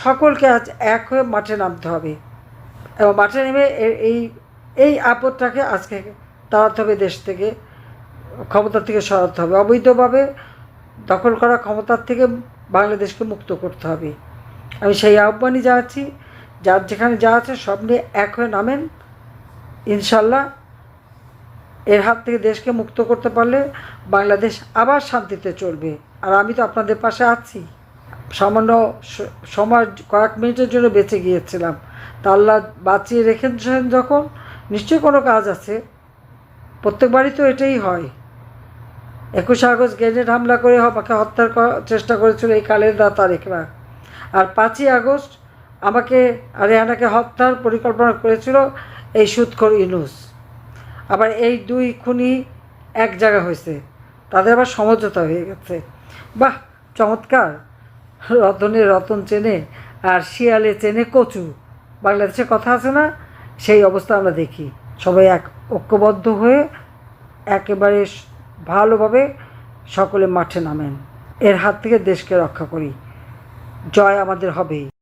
সকলকে আজ এক হয়ে মাঠে নামতে হবে। এবং মাঠে নেমে এই এই আপদটাকে আজকে তাড়াতে হবে দেশ থেকে ক্ষমতা থেকে সরাতে হবে। অবৈধভাবে দখল করা ক্ষমতার থেকে বাংলাদেশকে মুক্ত করতে হবে। আমি সেই আহ্বানই জানাচ্ছি, যার যেখানে যা আছে সব নিয়ে এক হয়ে নামেন। ইনশাল্লাহ এর হাত থেকে দেশকে মুক্ত করতে পারলে বাংলাদেশ আবার শান্তিতে চলবে। আর আমি তো আপনাদের পাশে আছি। সামান্য সময় কয়েক মিনিটের জন্য বেঁচে গিয়েছিলাম। তা আল্লাহ বাঁচিয়ে রেখেছেন যখন, নিশ্চয়ই কোনো কাজ আছে। প্রত্যেকবারই তো এটাই হয়। একুশে আগস্ট গ্রেনেড হামলা করে আমাকে হত্যার চেষ্টা করেছিল এই কালের দা তারেকরা আর পাঁচই আগস্ট আমাকে রেহানাকে হত্যার পরিকল্পনা করেছিল এই সুৎখর ইনুস আবার এই দুই খুনি এক জায়গা হয়েছে। তাদের আবার সমঝোতা হয়ে গেছে। বাহ, চমৎকার! রতনে রতন চেনে আর শিয়ালে চেনে কচু। বাংলাদেশে কথা আছে না? সেই অবস্থা আমরা দেখি। সবাই এক ঐক্যবদ্ধ হয়ে একেবারে ভালোভাবে সকলে মাঠে নামেন। এর হাত থেকে দেশকে রক্ষা করি। জয় আমাদের হবেই।